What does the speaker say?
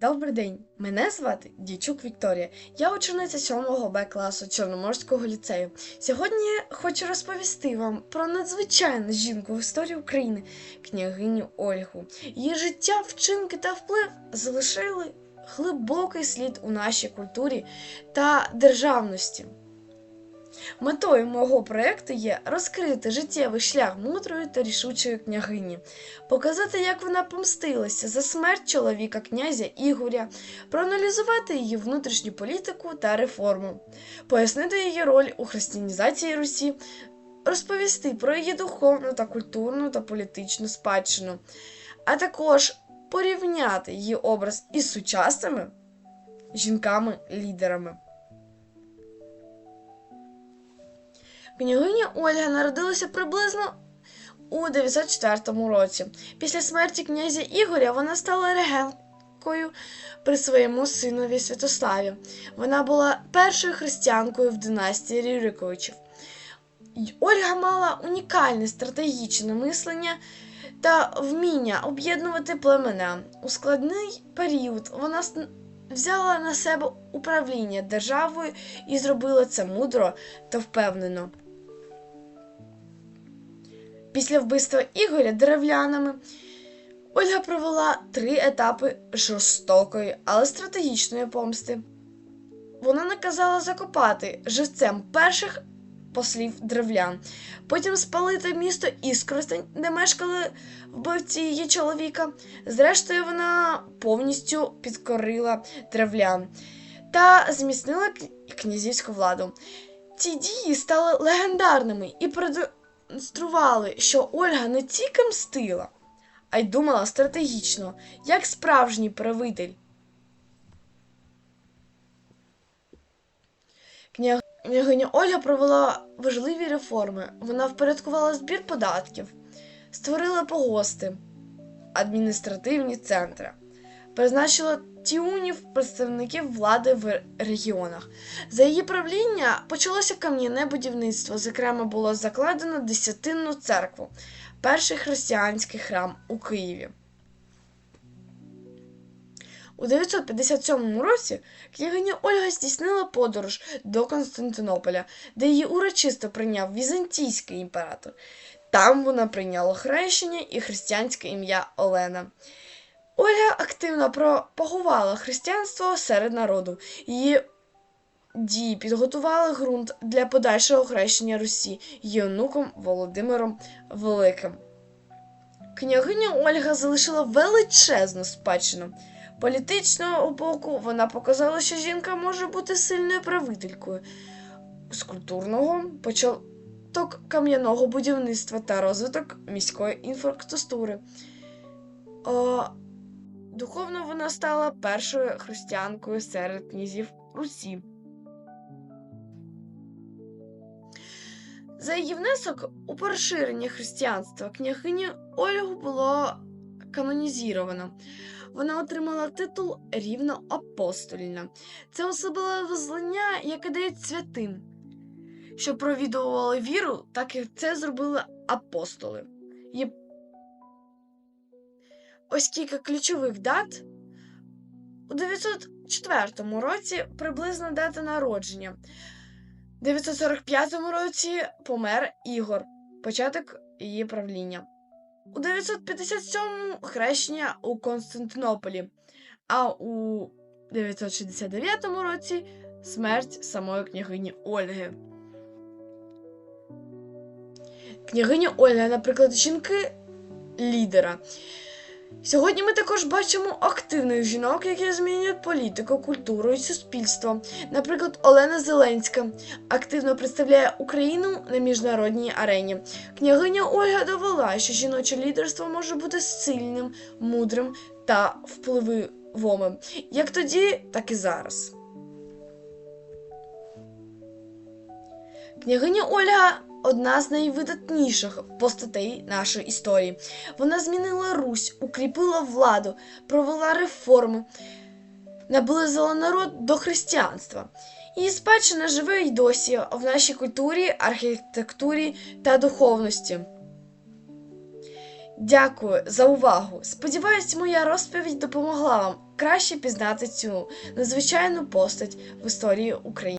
Добрий день, мене звати Дійчук Вікторія. Я учениця 7 Б класу Чорноморського ліцею. Сьогодні я хочу розповісти вам про надзвичайну жінку в історії України, княгиню Ольгу. Її життя, вчинки та вплив залишили глибокий слід у нашій культурі та державності. Метою мого проєкту є розкрити життєвий шлях мудрої та рішучої княгині, показати, як вона помстилася за смерть чоловіка князя Ігоря, проаналізувати її внутрішню політику та реформу, пояснити її роль у християнізації Русі, розповісти про її духовну та культурну та політичну спадщину, а також порівняти її образ із сучасними жінками-лідерами. Княгиня Ольга народилася приблизно у 904 році. Після смерті князя Ігоря вона стала регенткою при своєму синові Святославі. Вона була першою християнкою в династії Рюриковичів. Ольга мала унікальне стратегічне мислення та вміння об'єднувати племена. У складний період вона взяла на себе управління державою і зробила це мудро та впевнено. Після вбивства Ігоря деревлянами Ольга провела три етапи жорстокої, але стратегічної помсти. Вона наказала закопати живцем перших послів древлян, потім спалити місто Іскростень, де мешкали вбивці її чоловіка. Зрештою, вона повністю підкорила древлян та зміцнила князівську владу. Ці дії стали легендарними і продемонстрували, що Ольга не тільки мстила, а й думала стратегічно, як справжній правитель. Княгиня Ольга провела важливі реформи. Вона впорядкувала збір податків, створила погости, адміністративні центри, призначила тіунів представників влади в регіонах. За її правління почалося кам'яне будівництво. Зокрема, було закладено Десятинну церкву, перший християнський храм у Києві. У 957 році княгиня Ольга здійснила подорож до Константинополя, де її урочисто прийняв візантійський імператор. Там вона прийняла хрещення і християнське ім'я Олена. Ольга активно пропагувала християнство серед народу. Її дії підготували ґрунт для подальшого хрещення Русі її онуком Володимиром Великим. Княгиня Ольга залишила величезну спадщину. Політичного боку вона показала, що жінка може бути сильною правителькою. З культурного початок кам'яного будівництва та розвиток міської інфраструктури. Духовно вона стала першою християнкою серед князів Русі. За її внесок у поширення християнства княгиню Ольгу було канонізовано. Вона отримала титул рівноапостольна. Це особливе визнання, яке дають святим, що провідували віру, так як це зробили апостоли. Є ось кілька ключових дат. У 904 році приблизна дата народження. У 945 році помер Ігор, початок її правління. У 957-му хрещення у Константинополі, а у 969 році смерть самої княгині Ольги. Княгиня Ольга, наприклад, жінки лідера. Сьогодні ми також бачимо активних жінок, які змінюють політику, культуру і суспільство. Наприклад, Олена Зеленська активно представляє Україну на міжнародній арені. Княгиня Ольга довела, що жіноче лідерство може бути сильним, мудрим та впливовим, як тоді, так і зараз. Княгиня Ольга одна з найвидатніших постатей нашої історії. Вона змінила Русь, укріпила владу, провела реформи, наблизила народ до християнства. Її спадщина живе й досі в нашій культурі, архітектурі та духовності. Дякую за увагу. Сподіваюсь, моя розповідь допомогла вам краще пізнати цю надзвичайну постать в історії України.